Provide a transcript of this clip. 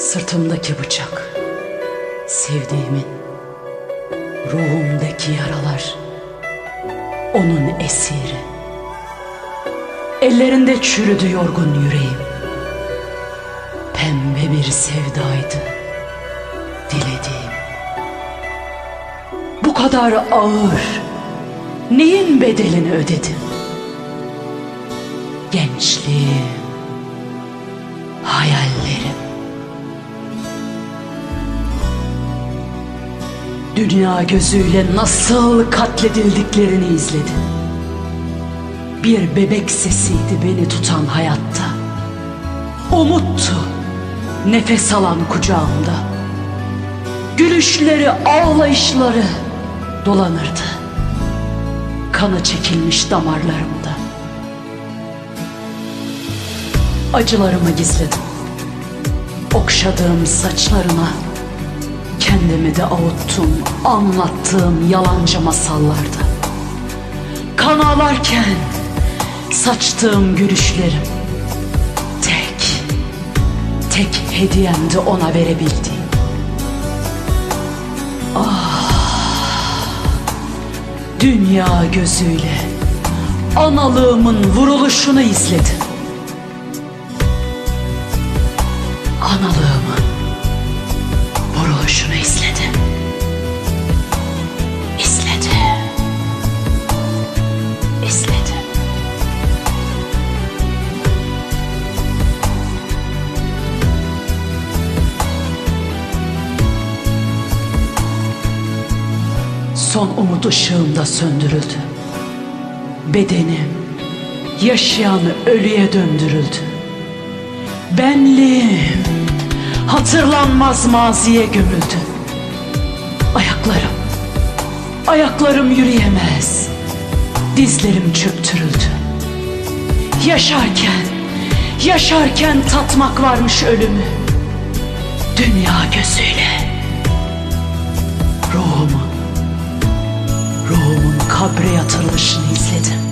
Sırtımdaki bıçak, sevdiğimin, ruhumdaki yaralar, onun esiri. Ellerinde çürüdü yorgun yüreğim. Pembe bir sevdaydı dilediğim. Bu kadar ağır, neyin bedelini ödedim? Gençliğim, Dünya gözüyle nasıl katledildiklerini izledim. Bir bebek sesiydi beni tutan hayatta. Umuttu nefes alan kucağımda. Gülüşleri, ağlayışları dolanırdı. Kanı çekilmiş damarlarımda. Acılarımı gizledim. Okşadığım saçlarına kendimi de avuttum anlattığım yalancı masallarda. Kan ağlarken saçtığım gülüşlerim tek, tek hediyemdi ona verebildiğim. Ah, dünya gözüyle analığımın vuruluşunu izledim. Analığımın Son umut ışığımda söndürüldü. Bedenim yaşayan ölüye döndürüldü. Benliğim hatırlanmaz maziye gömüldü. Ayaklarım, ayaklarım yürüyemez. Dizlerim çöktürüldü. Yaşarken, yaşarken tatmak varmış ölümü. Dünya gözüyle kabre yatırılışını izledim.